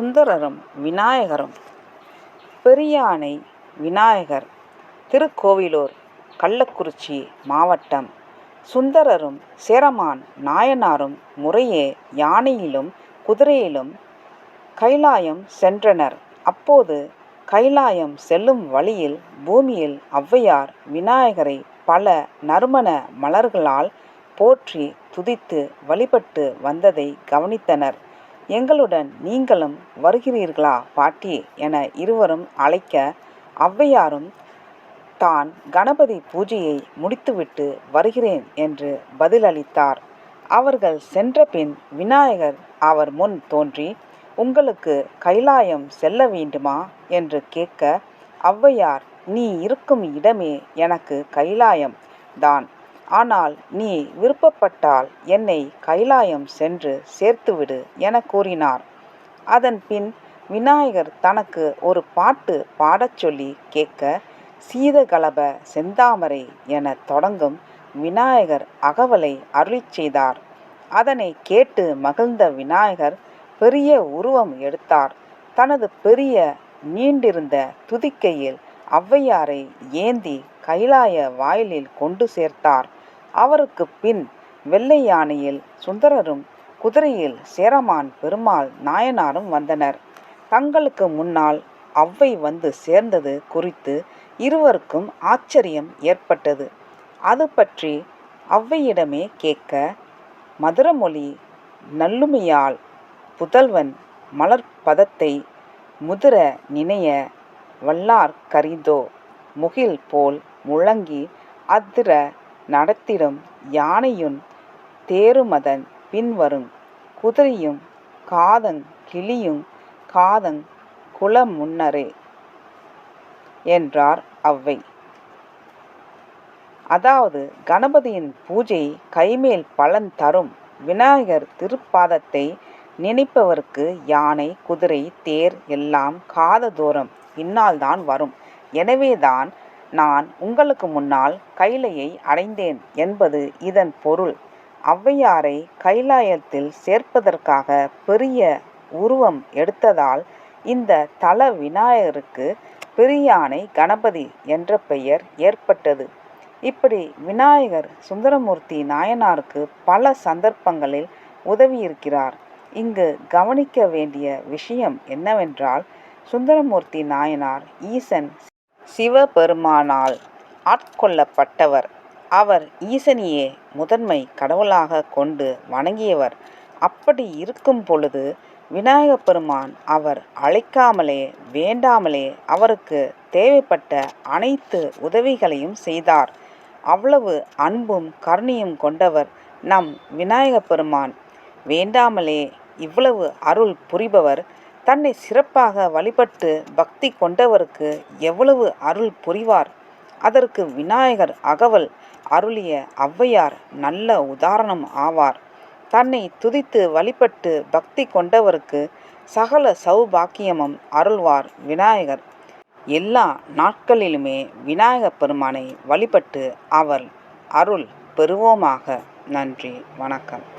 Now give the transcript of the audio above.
சுந்தரரும் விநாயகரும். பெரியானை விநாயகர் திருக்கோவிலூர் கள்ளக்குறிச்சி மாவட்டம். சுந்தரரும் சேரமான் நாயனாரும் முறையே யானையிலும் குதிரையிலும் கைலாயம் சென்றனர். அப்போது கைலாயம் செல்லும் வழியில் பூமியில் ஔவையார் விநாயகரை பல நறுமண மலர்களால் போற்றி துதித்து வழிபட்டு வந்ததை கவனித்தனர். எங்களுடன் நீங்களும் வருகிறீர்களா பாட்டி? என இருவரும் அழைக்க ஔவையாரும் தான் கணபதி பூஜையை முடித்துவிட்டு வருகிறேன் என்று பதிலளித்தார். அவர்கள் சென்றபின் விநாயகர் அவர் முன் தோன்றி உங்களுக்கு கைலாயம் செல்ல வேண்டுமா என்று கேட்க ஔவையார் நீ இருக்கும் இடமே எனக்கு கைலாயம் தான். ஆனால் நீ விருப்பப்பட்டால் என்னை கைலாயம் சென்று சேர்த்துவிடு என கூறினார். அதன் பின் விநாயகர் தனக்கு ஒரு பாட்டு பாடச் சொல்லி கேட்க சீதகலப செந்தாமரை என தொடங்கும் விநாயகர் அகவலை அருளி செய்தார். அதனை கேட்டு மகிழ்ந்த விநாயகர் பெரிய உருவம் எடுத்தார். தனது பெரிய நீண்டிருந்த துதிக்கையில் ஔவையாரை ஏந்தி கைலாய வாயிலில் கொண்டு சேர்த்தார். அவருக்கு பின் வெள்ளை யானையில் சுந்தரரும் குதிரையில் சேரமான் பெருமாள் நாயனாரும் வந்தனர். தங்களுக்கு முன்னால் அவ்வை வந்து சேர்ந்தது குறித்து இருவருக்கும் ஆச்சரியம் ஏற்பட்டது. அது பற்றி ஔவையிடமே கேட்க மதுரமொழி நல்லுமையால் புதல்வன் மலர்பதத்தை முதிர நினைய வல்லார் கரிதோ முகில் போல் முழங்கி அதிர நடத்திடும் யானையுன் தேருமதன் பின்வரும் குதிரையும் காதங் கிளியும் காதங் குலமுன்னரே என்றார் அவ்வை. அதாவது கணபதியின் பூஜை கைமேல் பலன் தரும் விநாயகர் திருப்பாதத்தை நினைப்பவருக்கு யானை குதிரை தேர் எல்லாம் காத தூரம் இன்னால்தான் வரும். எனவேதான் நான் உங்களுக்கு முன்னால் கைலையை அடைந்தேன் என்பது இதன் பொருள். ஔவையாரை கைலாயத்தில் சேர்ப்பதற்காக பெரிய உருவம் எடுத்ததால் இந்த தல விநாயகருக்கு பெரியானை கணபதி என்ற பெயர் ஏற்பட்டது. இப்படி விநாயகர் சுந்தரமூர்த்தி நாயனாருக்கு பல சந்தர்ப்பங்களில் உதவியிருக்கிறார். இங்கு கவனிக்க வேண்டிய விஷயம் என்னவென்றால் சுந்தரமூர்த்தி நாயனார் ஈசன் சிவபெருமானால் ஆட்கொள்ளப்பட்டவர். அவர் ஈசனியே முதன்மை கடவுளாக கொண்டு வணங்கியவர். அப்படி இருக்கும் பொழுது விநாயக பெருமான் அவர் அழைக்காமலே வேண்டாமலே அவருக்கு தேவைப்பட்ட அனைத்து உதவிகளையும் செய்தார். அவ்வளவு அன்பும் கருணையும் கொண்டவர் நம் விநாயக பெருமான். வேண்டாமலே இவ்வளவு அருள் புரிபவர் தன்னை சிறப்பாக வழிபட்டு பக்தி கொண்டவருக்கு எவ்வளவு அருள் புரிவார்? அதற்கு விநாயகர் அகவல் அருளிய ஔவையார் நல்ல உதாரணம் ஆவார். தன்னை துதித்து வழிபட்டு பக்தி கொண்டவருக்கு சகல சௌபாக்கியமும் அருள்வார் விநாயகர். எல்லா நாட்களிலுமே விநாயகப் பெருமானை வழிபட்டு அவர் அருள் பெறுவோமாக. நன்றி வணக்கம்.